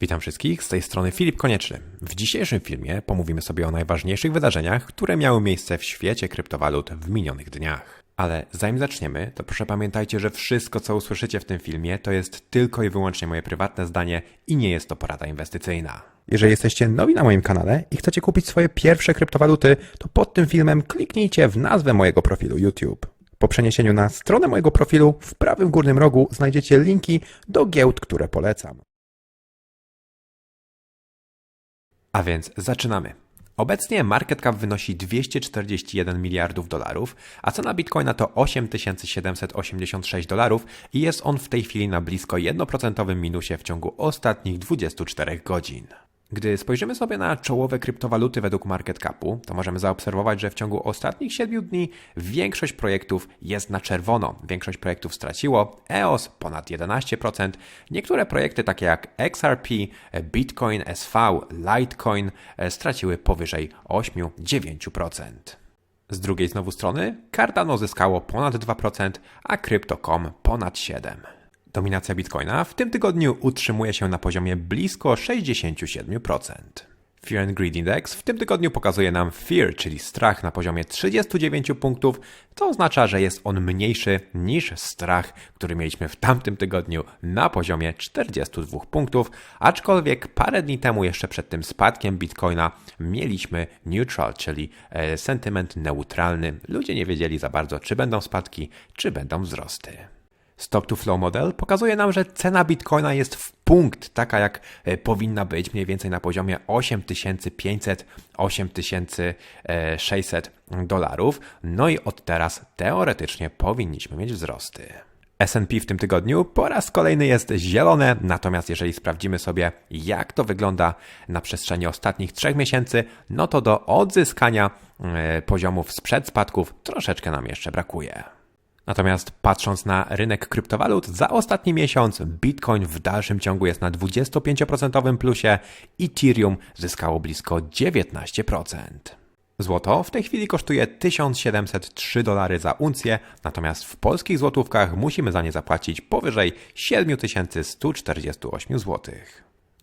Witam wszystkich, z tej strony Filip Konieczny. W dzisiejszym filmie pomówimy sobie o najważniejszych wydarzeniach, które miały miejsce w świecie kryptowalut w minionych dniach. Ale zanim zaczniemy, to proszę pamiętajcie, że wszystko co usłyszycie w tym filmie to jest tylko i wyłącznie moje prywatne zdanie i nie jest to porada inwestycyjna. Jeżeli jesteście nowi na moim kanale i chcecie kupić swoje pierwsze kryptowaluty, to pod tym filmem kliknijcie w nazwę mojego profilu YouTube. Po przeniesieniu na stronę mojego profilu w prawym górnym rogu znajdziecie linki do giełd, które polecam. A więc zaczynamy. Obecnie market cap wynosi 241 miliardów dolarów, a cena bitcoina to 8786 dolarów i jest on w tej chwili na blisko 1% minusie w ciągu ostatnich 24 godzin. Gdy spojrzymy sobie na czołowe kryptowaluty według market capu, to możemy zaobserwować, że w ciągu ostatnich 7 dni większość projektów jest na czerwono. Większość projektów straciło, EOS ponad 11%, niektóre projekty takie jak XRP, Bitcoin SV, Litecoin e, straciły powyżej 8-9%. Z drugiej znowu strony Cardano zyskało ponad 2%, a Crypto.com ponad 7%. Dominacja Bitcoina w tym tygodniu utrzymuje się na poziomie blisko 67%. Fear and Greed Index w tym tygodniu pokazuje nam fear, czyli strach na poziomie 39 punktów. To oznacza, że jest on mniejszy niż strach, który mieliśmy w tamtym tygodniu na poziomie 42 punktów, aczkolwiek parę dni temu jeszcze przed tym spadkiem Bitcoina mieliśmy neutral, czyli e, sentyment neutralny. Ludzie nie wiedzieli za bardzo, czy będą spadki, czy będą wzrosty. Stop to Flow model pokazuje nam, że cena Bitcoina jest w punkt taka jak e, powinna być, mniej więcej na poziomie 8500-8600 dolarów. No i od teraz teoretycznie powinniśmy mieć wzrosty. S&P w tym tygodniu po raz kolejny jest zielone, natomiast jeżeli sprawdzimy sobie jak to wygląda na przestrzeni ostatnich trzech miesięcy, no to do odzyskania e, poziomów sprzed spadków troszeczkę nam jeszcze brakuje. Natomiast patrząc na rynek kryptowalut, za ostatni miesiąc Bitcoin w dalszym ciągu jest na 25% plusie, Ethereum zyskało blisko 19%. Złoto w tej chwili kosztuje 1703 dolary za uncję, natomiast w polskich złotówkach musimy za nie zapłacić powyżej 7148 zł.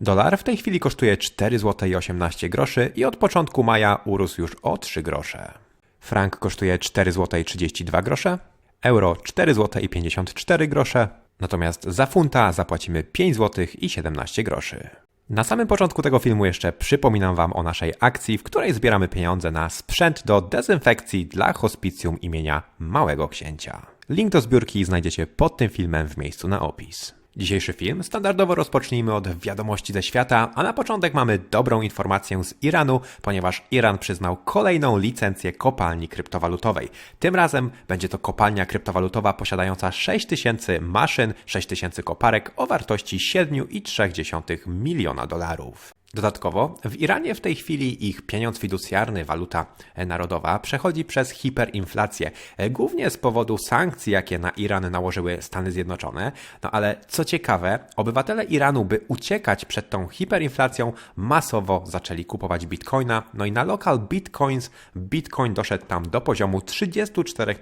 Dolar w tej chwili kosztuje 4 zł i 18 groszy i od początku maja urósł już o 3 grosze. Frank kosztuje 4 zł i 32 grosze, euro 4 zł i 54 grosze, natomiast za funta zapłacimy 5 zł i 17 groszy. Na samym początku tego filmu jeszcze przypominam Wam o naszej akcji, w której zbieramy pieniądze na sprzęt do dezynfekcji dla hospicjum imienia Małego Księcia. Link do zbiórki znajdziecie pod tym filmem w miejscu na opis. Dzisiejszy film standardowo rozpocznijmy od wiadomości ze świata, a na początek mamy dobrą informację z Iranu, ponieważ Iran przyznał kolejną licencję kopalni kryptowalutowej. Tym razem będzie to kopalnia kryptowalutowa posiadająca 6000 maszyn, 6000 koparek o wartości 7,3 miliona dolarów. Dodatkowo w Iranie w tej chwili ich pieniądz fiducjarny, waluta narodowa, przechodzi przez hiperinflację, głównie z powodu sankcji, jakie na Iran nałożyły Stany Zjednoczone. No ale co ciekawe, obywatele Iranu, by uciekać przed tą hiperinflacją, masowo zaczęli kupować bitcoina. No i na local bitcoins bitcoin doszedł tam do poziomu 34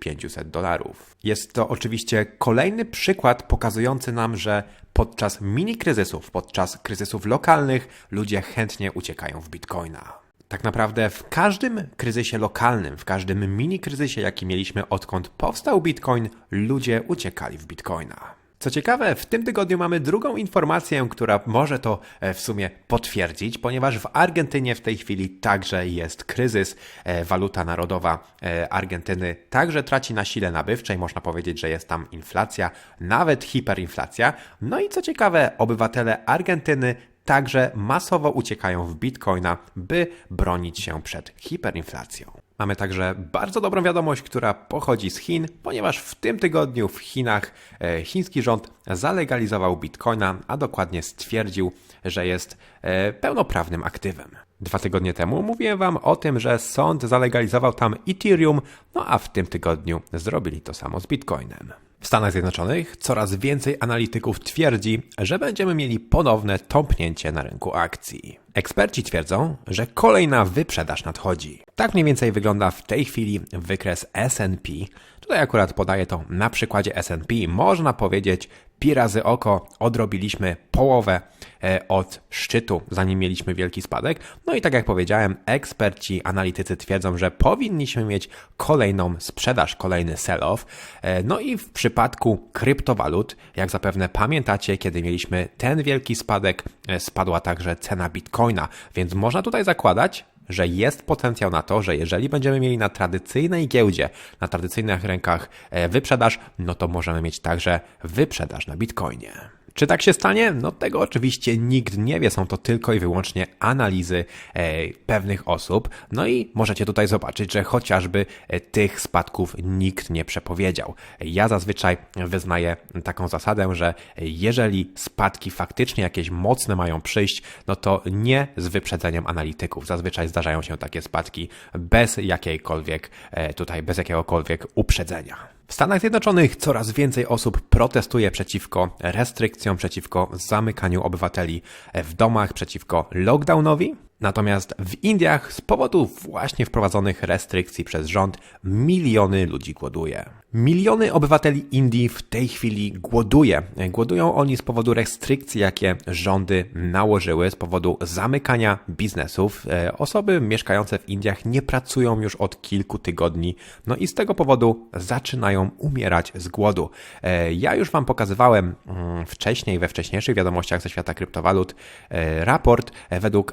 500 dolarów. Jest to oczywiście kolejny przykład pokazujący nam, że podczas mini kryzysów, podczas kryzysów lokalnych, ludzie chętnie uciekają w bitcoina. Tak naprawdę w każdym kryzysie lokalnym, w każdym mini kryzysie, jaki mieliśmy odkąd powstał bitcoin, ludzie uciekali w bitcoina. Co ciekawe, w tym tygodniu mamy drugą informację, która może to e, w sumie potwierdzić, ponieważ w Argentynie w tej chwili także jest kryzys. E, waluta narodowa e, Argentyny także traci na sile nabywczej. Można powiedzieć, że jest tam inflacja, nawet hiperinflacja. No i co ciekawe, obywatele Argentyny także masowo uciekają w bitcoina, by bronić się przed hiperinflacją. Mamy także bardzo dobrą wiadomość, która pochodzi z Chin, ponieważ w tym tygodniu w Chinach e, chiński rząd zalegalizował bitcoina, a dokładnie stwierdził, że jest e, pełnoprawnym aktywem. Dwa tygodnie temu mówiłem Wam o tym, że sąd zalegalizował tam Ethereum, no a w tym tygodniu zrobili to samo z bitcoinem. W Stanach Zjednoczonych coraz więcej analityków twierdzi, że będziemy mieli ponowne tąpnięcie na rynku akcji. Eksperci twierdzą, że kolejna wyprzedaż nadchodzi. Tak mniej więcej wygląda w tej chwili wykres SP. Tutaj akurat podaję to na przykładzie SP. Można powiedzieć pi razy oko odrobiliśmy połowę e, od szczytu, zanim mieliśmy wielki spadek. No i tak jak powiedziałem, eksperci, analitycy twierdzą, że powinniśmy mieć kolejną sprzedaż, kolejny sell-off. E, No i w przypadku kryptowalut, jak zapewne pamiętacie, kiedy mieliśmy ten wielki spadek, e, spadła także cena bitcoina, więc można tutaj zakładać, że jest potencjał na to, że jeżeli będziemy mieli na tradycyjnej giełdzie, na tradycyjnych rynkach e, wyprzedaż, no to możemy mieć także wyprzedaż na Bitcoinie. Czy tak się stanie? No tego oczywiście nikt nie wie, są to tylko i wyłącznie analizy e, pewnych osób. No i możecie tutaj zobaczyć, że chociażby e, tych spadków nikt nie przepowiedział. Ja zazwyczaj wyznaję taką zasadę, że jeżeli spadki faktycznie jakieś mocne mają przyjść, no to nie z wyprzedzeniem analityków. Zazwyczaj zdarzają się takie spadki bez jakiejkolwiek, e, tutaj bez jakiegokolwiek uprzedzenia. W Stanach Zjednoczonych coraz więcej osób protestuje przeciwko restrykcjom, przeciwko zamykaniu obywateli w domach, przeciwko lockdownowi. Natomiast w Indiach z powodu właśnie wprowadzonych restrykcji przez rząd miliony ludzi głoduje. Miliony obywateli Indii w tej chwili głoduje. Głodują oni z powodu restrykcji, jakie rządy nałożyły, z powodu zamykania biznesów. E, Osoby mieszkające w Indiach nie pracują już od kilku tygodni, no i z tego powodu zaczynają umierać z głodu. E, Ja już Wam pokazywałem mm, wcześniej, we wcześniejszych wiadomościach ze świata kryptowalut, e, raport według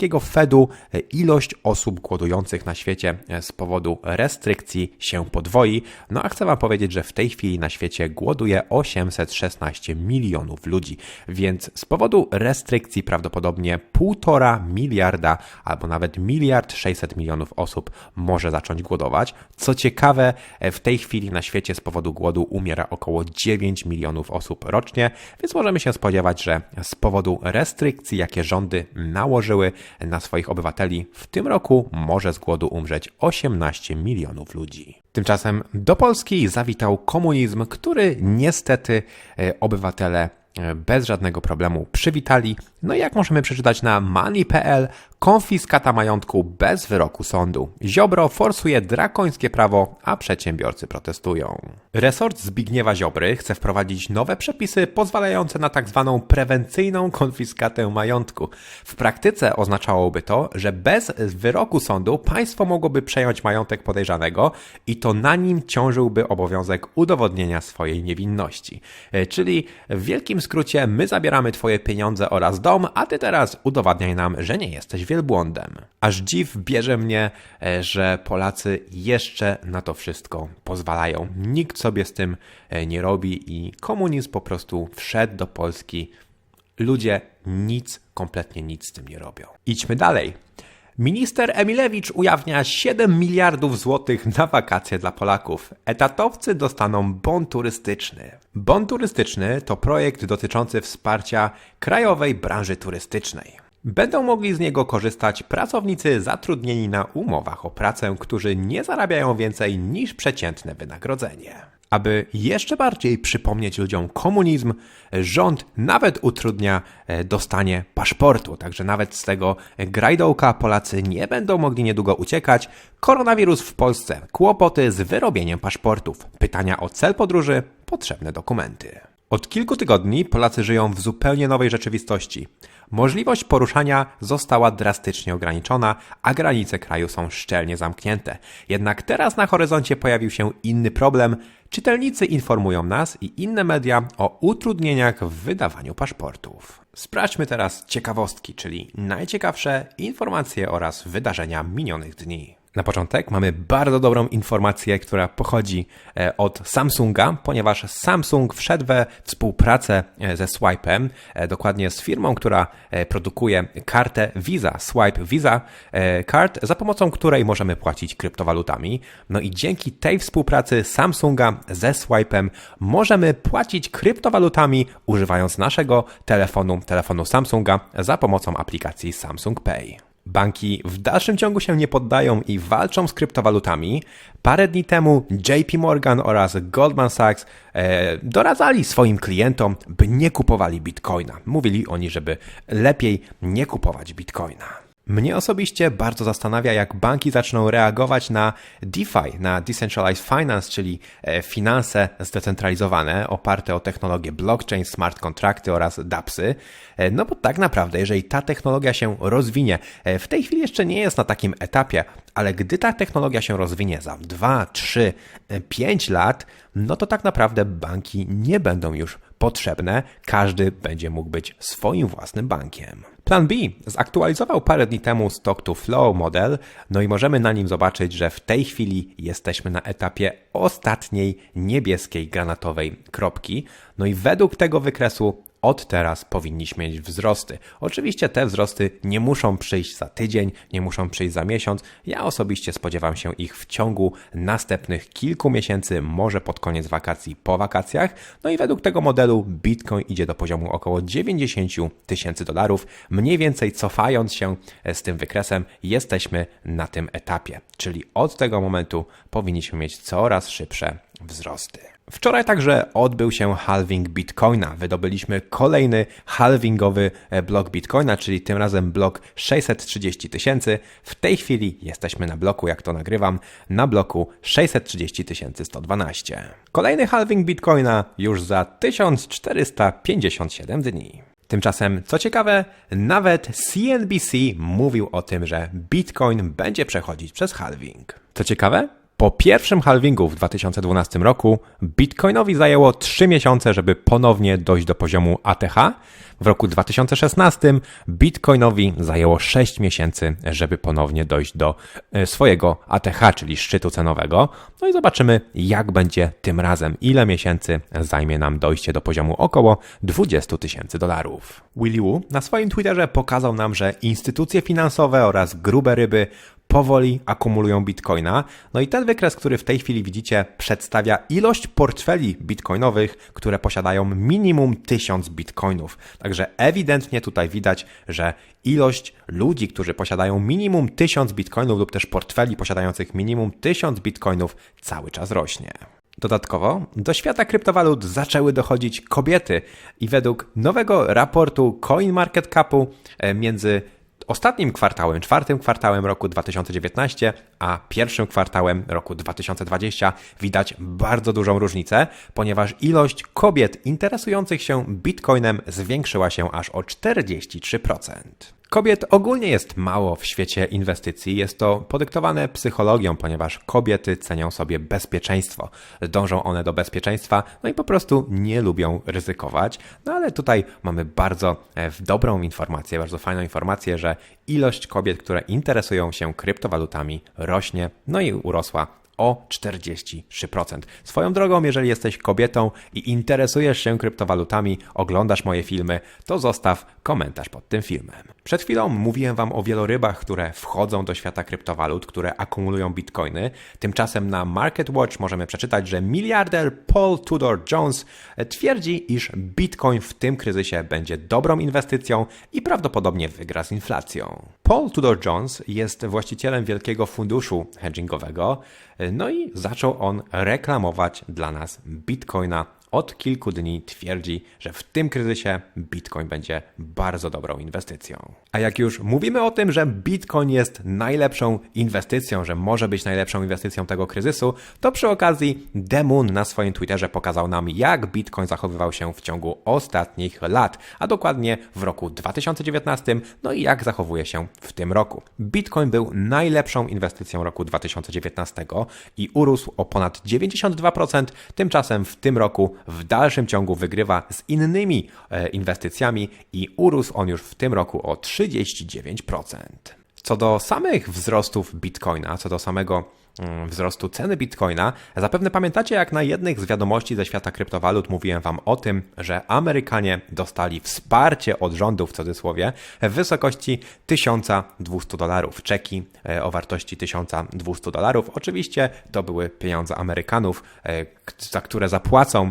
amerykańskiego Fedu ilość osób głodujących na świecie e, z powodu restrykcji się podwoi. No a chcę Wam powiedzieć, że w tej chwili na świecie głoduje 816 milionów ludzi, więc z powodu restrykcji prawdopodobnie 1,5 miliarda albo nawet miliard 600 milionów osób może zacząć głodować. Co ciekawe, e, w tej chwili na świecie z powodu głodu umiera około 9 milionów osób rocznie, więc możemy się spodziewać, że z powodu restrykcji, jakie rządy nałożyły na swoich obywateli, w tym roku może z głodu umrzeć 18 milionów ludzi. Tymczasem do Polski zawitał komunizm, który niestety e, obywatele e, bez żadnego problemu przywitali. No jak możemy przeczytać na money.pl, konfiskata majątku bez wyroku sądu. Ziobro forsuje drakońskie prawo, a przedsiębiorcy protestują. Resort Zbigniewa Ziobry chce wprowadzić nowe przepisy pozwalające na tak zwaną prewencyjną konfiskatę majątku. W praktyce oznaczałoby to, że bez wyroku sądu państwo mogłoby przejąć majątek podejrzanego i to na nim ciążyłby obowiązek udowodnienia swojej niewinności. E, Czyli w wielkim skrócie my zabieramy twoje pieniądze oraz dom, a ty teraz udowadniaj nam, że nie jesteś wielbłądem. Aż dziw bierze mnie, e, że Polacy jeszcze na to wszystko pozwalają. Nikt sobie z tym e, nie robi i komunizm po prostu wszedł do Polski. Ludzie nic, kompletnie nic z tym nie robią. Idźmy dalej. Minister Emilewicz ujawnia 7 miliardów złotych na wakacje dla Polaków. Etatowcy dostaną bon turystyczny. Bon turystyczny to projekt dotyczący wsparcia krajowej branży turystycznej. Będą mogli z niego korzystać pracownicy zatrudnieni na umowach o pracę, którzy nie zarabiają więcej niż przeciętne wynagrodzenie. Aby jeszcze bardziej przypomnieć ludziom komunizm, rząd nawet utrudnia e, dostanie paszportu. Także nawet z tego grajdołka Polacy nie będą mogli niedługo uciekać. Koronawirus w Polsce, kłopoty z wyrobieniem paszportów, pytania o cel podróży, potrzebne dokumenty. Od kilku tygodni Polacy żyją w zupełnie nowej rzeczywistości. Możliwość poruszania została drastycznie ograniczona, a granice kraju są szczelnie zamknięte. Jednak teraz na horyzoncie pojawił się inny problem. Czytelnicy informują nas i inne media o utrudnieniach w wydawaniu paszportów. Sprawdźmy teraz ciekawostki, czyli najciekawsze informacje oraz wydarzenia minionych dni. Na początek mamy bardzo dobrą informację, która pochodzi e, od Samsunga, ponieważ Samsung wszedł we współpracę e, ze Swipe'em, e, dokładnie z firmą, która produkuje kartę Visa, Swipe Visa Card, za pomocą której możemy płacić kryptowalutami. No i dzięki tej współpracy Samsunga ze Swipe'em możemy płacić kryptowalutami używając naszego telefonu, telefonu Samsunga za pomocą aplikacji Samsung Pay. Banki w dalszym ciągu się nie poddają i walczą z kryptowalutami. Parę dni temu JP Morgan oraz Goldman Sachs e, doradzali swoim klientom, by nie kupowali bitcoina. Mówili oni, żeby lepiej nie kupować bitcoina. Mnie osobiście bardzo zastanawia, jak banki zaczną reagować na DeFi, na Decentralized Finance, czyli e, finanse zdecentralizowane, oparte o technologię blockchain, smart kontrakty oraz dAppsy. E, No bo tak naprawdę, jeżeli ta technologia się rozwinie, e, w tej chwili jeszcze nie jest na takim etapie, ale gdy ta technologia się rozwinie za 2, 3, 5 lat, no to tak naprawdę banki nie będą już potrzebne, każdy będzie mógł być swoim własnym bankiem. Plan B zaktualizował parę dni temu Stock to Flow model, no i możemy na nim zobaczyć, że w tej chwili jesteśmy na etapie ostatniej niebieskiej granatowej kropki. No i według tego wykresu od teraz powinniśmy mieć wzrosty. Oczywiście te wzrosty nie muszą przyjść za tydzień, nie muszą przyjść za miesiąc. Ja osobiście spodziewam się ich w ciągu następnych kilku miesięcy, może pod koniec wakacji, po wakacjach. No i według tego modelu Bitcoin idzie do poziomu około 90 tysięcy dolarów. Mniej więcej cofając się z tym wykresem, jesteśmy na tym etapie. Czyli od tego momentu powinniśmy mieć coraz szybsze wzrosty. Wczoraj także odbył się halving Bitcoina. Wydobyliśmy kolejny halvingowy blok Bitcoina, czyli tym razem blok 630 tysięcy. W tej chwili jesteśmy na bloku, jak to nagrywam, na bloku 630 112. Kolejny halving Bitcoina już za 1457 dni. Tymczasem, co ciekawe, nawet CNBC mówił o tym, że Bitcoin będzie przechodzić przez halving. Co ciekawe, po pierwszym halvingu w 2012 roku Bitcoinowi zajęło 3 miesiące, żeby ponownie dojść do poziomu ATH. W roku 2016 Bitcoinowi zajęło 6 miesięcy, żeby ponownie dojść do e, swojego ATH, czyli szczytu cenowego. No i zobaczymy, jak będzie tym razem, ile miesięcy zajmie nam dojście do poziomu około 20 tysięcy dolarów. Willy Wu na swoim Twitterze pokazał nam, że instytucje finansowe oraz grube ryby powoli akumulują bitcoina. No i ten wykres, który w tej chwili widzicie, przedstawia ilość portfeli bitcoinowych, które posiadają minimum 1000 bitcoinów. Także ewidentnie tutaj widać, że ilość ludzi, którzy posiadają minimum 1000 bitcoinów lub też portfeli posiadających minimum 1000 bitcoinów cały czas rośnie. Dodatkowo do świata kryptowalut zaczęły dochodzić kobiety i według nowego raportu CoinMarketCapu e, między ostatnim kwartałem, czwartym kwartałem roku 2019, a pierwszym kwartałem roku 2020 widać bardzo dużą różnicę, ponieważ ilość kobiet interesujących się bitcoinem zwiększyła się aż o 43%. Kobiet ogólnie jest mało w świecie inwestycji. Jest to podyktowane psychologią, ponieważ kobiety cenią sobie bezpieczeństwo. Dążą one do bezpieczeństwa, no i po prostu nie lubią ryzykować. No ale tutaj mamy bardzo e, dobrą informację, bardzo fajną informację, że ilość kobiet, które interesują się kryptowalutami rośnie, no i urosła o 43%. Swoją drogą, jeżeli jesteś kobietą i interesujesz się kryptowalutami, oglądasz moje filmy, to zostaw komentarz pod tym filmem. Przed chwilą mówiłem Wam o wielorybach, które wchodzą do świata kryptowalut, które akumulują bitcoiny. Tymczasem na Market Watch możemy przeczytać, że miliarder Paul Tudor Jones twierdzi, iż bitcoin w tym kryzysie będzie dobrą inwestycją i prawdopodobnie wygra z inflacją. Paul Tudor Jones jest właścicielem wielkiego funduszu hedgingowego, no i zaczął on reklamować dla nas bitcoina od kilku dni twierdzi, że w tym kryzysie Bitcoin będzie bardzo dobrą inwestycją. A jak już mówimy o tym, że Bitcoin jest najlepszą inwestycją, że może być najlepszą inwestycją tego kryzysu, to przy okazji Demun na swoim Twitterze pokazał nam, jak Bitcoin zachowywał się w ciągu ostatnich lat, a dokładnie w roku 2019, no i jak zachowuje się w tym roku. Bitcoin był najlepszą inwestycją roku 2019 i urósł o ponad 92%, tymczasem w tym roku w dalszym ciągu wygrywa z innymi e, inwestycjami i urósł on już w tym roku o 39%. Co do samych wzrostów Bitcoina, co do samego mm, wzrostu ceny Bitcoina. Zapewne pamiętacie, jak na jednych z wiadomości ze świata kryptowalut mówiłem Wam o tym, że Amerykanie dostali wsparcie od rządu w cudzysłowie w wysokości 1200 dolarów. Czeki e, o wartości 1200 dolarów. Oczywiście to były pieniądze Amerykanów. Za które zapłacą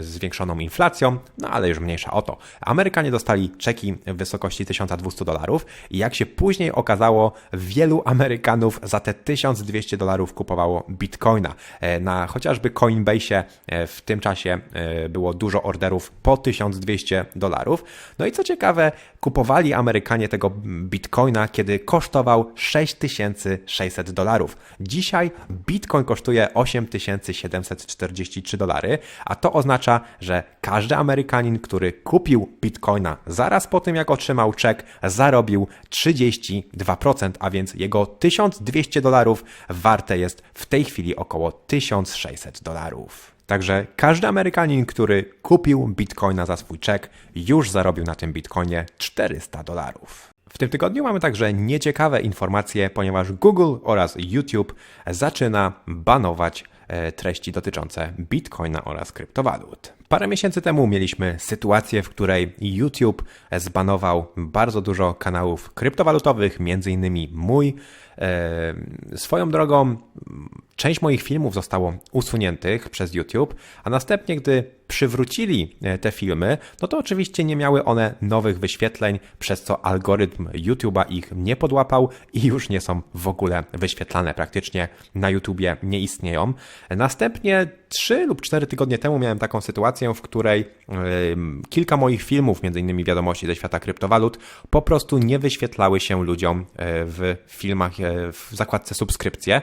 zwiększoną inflacją, no ale już mniejsza o to. Amerykanie dostali czeki w wysokości 1200 dolarów i jak się później okazało, wielu Amerykanów za te 1200 dolarów kupowało bitcoina. E, Na chociażby Coinbase e, w tym czasie e, było dużo orderów po 1200 dolarów. No i co ciekawe, kupowali Amerykanie tego bitcoina, kiedy kosztował 6600 dolarów. Dzisiaj bitcoin kosztuje 8743 dolary, a to oznacza, że każdy Amerykanin, który kupił bitcoina zaraz po tym, jak otrzymał czek, zarobił 32%, a więc jego 1200 dolarów warte jest w tej chwili około 1600 dolarów. Także każdy Amerykanin, który kupił bitcoina za swój czek, już zarobił na tym bitcoinie 400 dolarów. W tym tygodniu mamy także nieciekawe informacje, ponieważ Google oraz YouTube zaczyna banować treści dotyczące bitcoina oraz kryptowalut. Parę miesięcy temu mieliśmy sytuację, w której YouTube zbanował bardzo dużo kanałów kryptowalutowych, innymi mój. E, Swoją drogą, część moich filmów zostało usuniętych przez YouTube, a następnie, gdy przywrócili e, te filmy, no to oczywiście nie miały one nowych wyświetleń, przez co algorytm YouTube'a ich nie podłapał i już nie są w ogóle wyświetlane. Praktycznie na YouTubie nie istnieją. Następnie 3 lub 4 tygodnie temu miałem taką sytuację, w której kilka moich filmów, innymi wiadomości ze świata kryptowalut, po prostu nie wyświetlały się ludziom e, w filmach, w zakładce subskrypcje.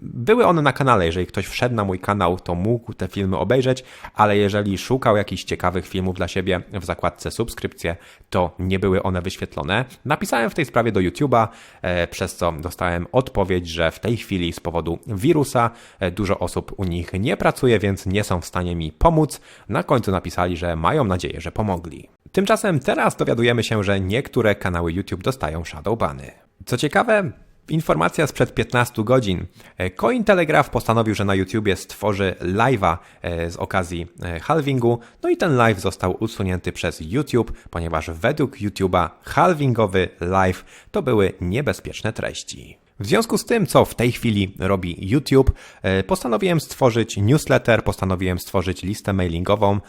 Były one na kanale, jeżeli ktoś wszedł na mój kanał, to mógł te filmy obejrzeć, ale jeżeli szukał jakichś ciekawych filmów dla siebie w zakładce subskrypcje, to nie były one wyświetlone. Napisałem w tej sprawie do YouTube'a, e, przez co dostałem odpowiedź, że w tej chwili z powodu wirusa e, dużo osób u nich nie pracuje, więc nie są w stanie mi pomóc. Na końcu napisali, że mają nadzieję, że pomogli. Tymczasem teraz dowiadujemy się, że niektóre kanały YouTube dostają shadowbany. Co ciekawe, Informacja sprzed 15 godzin. E, Cointelegraph postanowił, że na YouTubie stworzy live'a e, z okazji e, halvingu, no i ten live został usunięty przez YouTube, ponieważ według YouTube'a halvingowy live to były niebezpieczne treści. W związku z tym, co w tej chwili robi YouTube, postanowiłem stworzyć newsletter, postanowiłem stworzyć listę mailingową,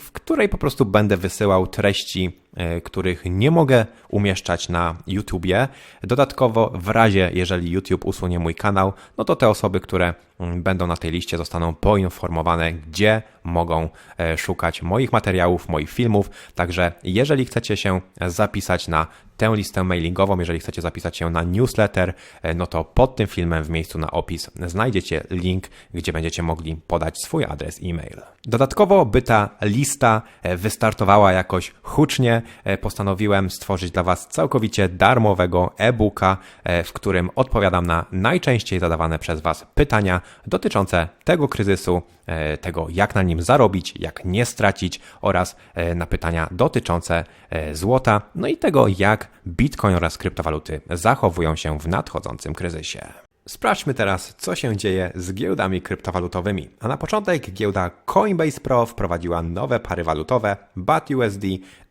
w której po prostu będę wysyłał treści, których nie mogę umieszczać na YouTubie. Dodatkowo, w razie jeżeli YouTube usunie mój kanał, no to te osoby, które mm, będą na tej liście, zostaną poinformowane, gdzie mogą e, szukać moich materiałów, moich filmów. Także jeżeli chcecie się zapisać na tę listę mailingową, jeżeli chcecie zapisać się na newsletter, e, no to pod tym filmem w miejscu na opis znajdziecie link, gdzie będziecie mogli podać swój adres e-mail. Dodatkowo, by ta lista e, wystartowała jakoś hucznie, e, postanowiłem stworzyć dla Was całkowicie darmowego e-booka, e, w którym odpowiadam na najczęściej zadawane przez Was pytania dotyczące tego kryzysu, e, tego jak na nim zarobić, jak nie stracić oraz na pytania dotyczące złota, no i tego jak Bitcoin oraz kryptowaluty zachowują się w nadchodzącym kryzysie. Sprawdźmy teraz, co się dzieje z giełdami kryptowalutowymi. A na początek giełda Coinbase Pro wprowadziła nowe pary walutowe BAT-USD,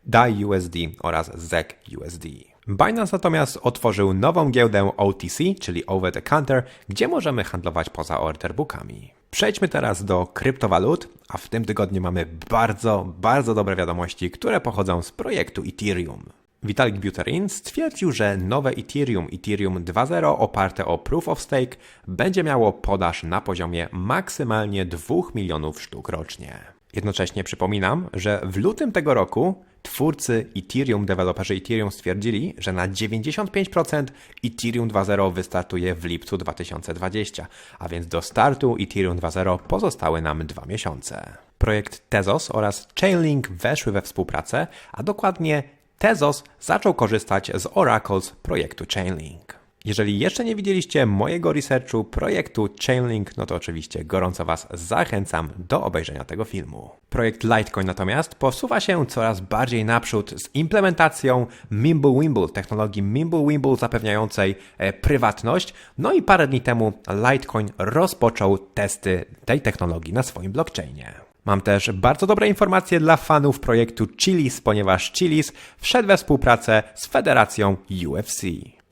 DAI-USD oraz ZEC-USD. Binance natomiast otworzył nową giełdę OTC, czyli Over the Counter, gdzie możemy handlować poza orderbookami. Przejdźmy teraz do kryptowalut, a w tym tygodniu mamy bardzo, bardzo dobre wiadomości, które pochodzą z projektu Ethereum. Vitalik Buterin stwierdził, że nowe Ethereum, Ethereum 2.0 oparte o Proof of Stake będzie miało podaż na poziomie maksymalnie 2 milionów sztuk rocznie. Jednocześnie przypominam, że w lutym tego roku twórcy Ethereum, deweloperzy Ethereum stwierdzili, że na 95% Ethereum 2.0 wystartuje w lipcu 2020, a więc do startu Ethereum 2.0 pozostały nam dwa miesiące. Projekt Tezos oraz Chainlink weszły we współpracę, a dokładnie Tezos zaczął korzystać z Oracles projektu Chainlink. Jeżeli jeszcze nie widzieliście mojego researchu projektu Chainlink, no to oczywiście gorąco Was zachęcam do obejrzenia tego filmu. Projekt Litecoin natomiast posuwa się coraz bardziej naprzód z implementacją Mimblewimble, technologii Mimblewimble zapewniającej e, prywatność. No i parę dni temu Litecoin rozpoczął testy tej technologii na swoim blockchainie. Mam też bardzo dobre informacje dla fanów projektu Chili's, ponieważ Chili's wszedł we współpracę z federacją UFC.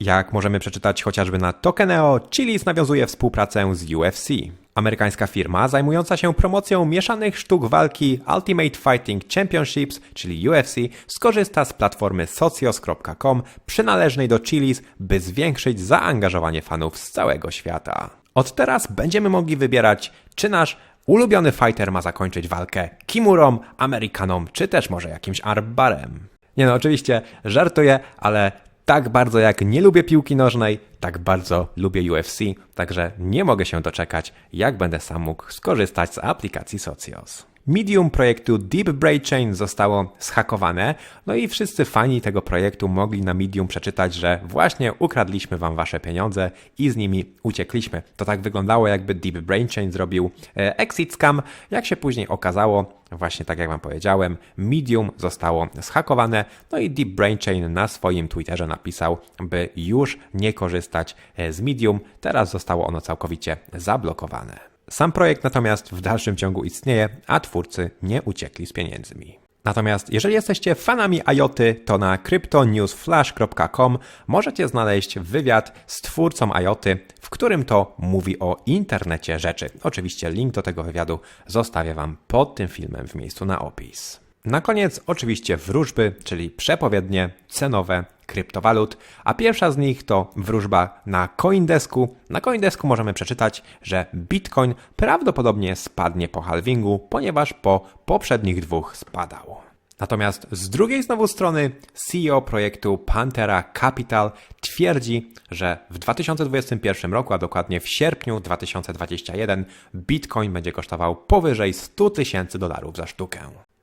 Jak możemy przeczytać chociażby na Tokeneo, Chili's nawiązuje współpracę z UFC. Amerykańska firma zajmująca się promocją mieszanych sztuk walki Ultimate Fighting Championships, czyli UFC, skorzysta z platformy socios.com przynależnej do Chili's, by zwiększyć zaangażowanie fanów z całego świata. Od teraz będziemy mogli wybierać, czy nasz ulubiony fighter ma zakończyć walkę Kimurą, Amerykaną, czy też może jakimś armbarem. Nie no, oczywiście żartuję, ale tak bardzo jak nie lubię piłki nożnej, tak bardzo lubię UFC, także nie mogę się doczekać, jak będę sam mógł skorzystać z aplikacji Socios. Medium projektu Deep Brain Chain zostało zhakowane, no i wszyscy fani tego projektu mogli na Medium przeczytać, że właśnie ukradliśmy wam wasze pieniądze i z nimi uciekliśmy. To tak wyglądało, jakby Deep Brain Chain zrobił e, exit scam. Jak się później okazało, właśnie tak jak wam powiedziałem, Medium zostało zhakowane, no i Deep Brain Chain na swoim Twitterze napisał, by już nie korzystać e, z Medium. Teraz zostało ono całkowicie zablokowane. Sam projekt natomiast w dalszym ciągu istnieje, a twórcy nie uciekli z pieniędzmi. Natomiast jeżeli jesteście fanami IoTy, to na cryptonewsflash.com możecie znaleźć wywiad z twórcą IoTy, w którym to mówi o internecie rzeczy. Oczywiście link do tego wywiadu zostawię Wam pod tym filmem w miejscu na opis. Na koniec oczywiście wróżby, czyli przepowiednie cenowe kryptowalut, a pierwsza z nich to wróżba na Coindesku. Na Coindesku możemy przeczytać, że Bitcoin prawdopodobnie spadnie po halvingu, ponieważ po poprzednich dwóch spadał. Natomiast z drugiej znowu strony CEO projektu Pantera Capital twierdzi, że w 2021 roku, a dokładnie w sierpniu 2021, Bitcoin będzie kosztował powyżej 100 tysięcy dolarów za sztukę.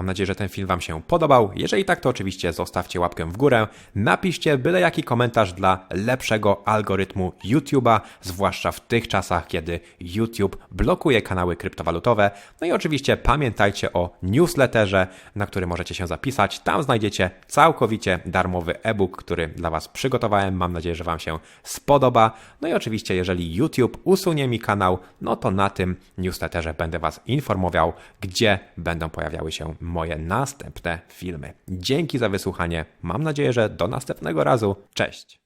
Mam nadzieję, że ten film Wam się podobał. Jeżeli tak, to oczywiście zostawcie łapkę w górę. Napiszcie byle jaki komentarz dla lepszego algorytmu YouTube'a, zwłaszcza w tych czasach, kiedy YouTube blokuje kanały kryptowalutowe. No i oczywiście pamiętajcie o newsletterze, na który możecie się zapisać. Tam znajdziecie całkowicie darmowy e-book, który dla Was przygotowałem. Mam nadzieję, że Wam się spodoba. No i oczywiście, jeżeli YouTube usunie mi kanał, no to na tym newsletterze będę Was informował, gdzie będą pojawiały się moje następne filmy. Dzięki za wysłuchanie. Mam nadzieję, że do następnego razu. Cześć!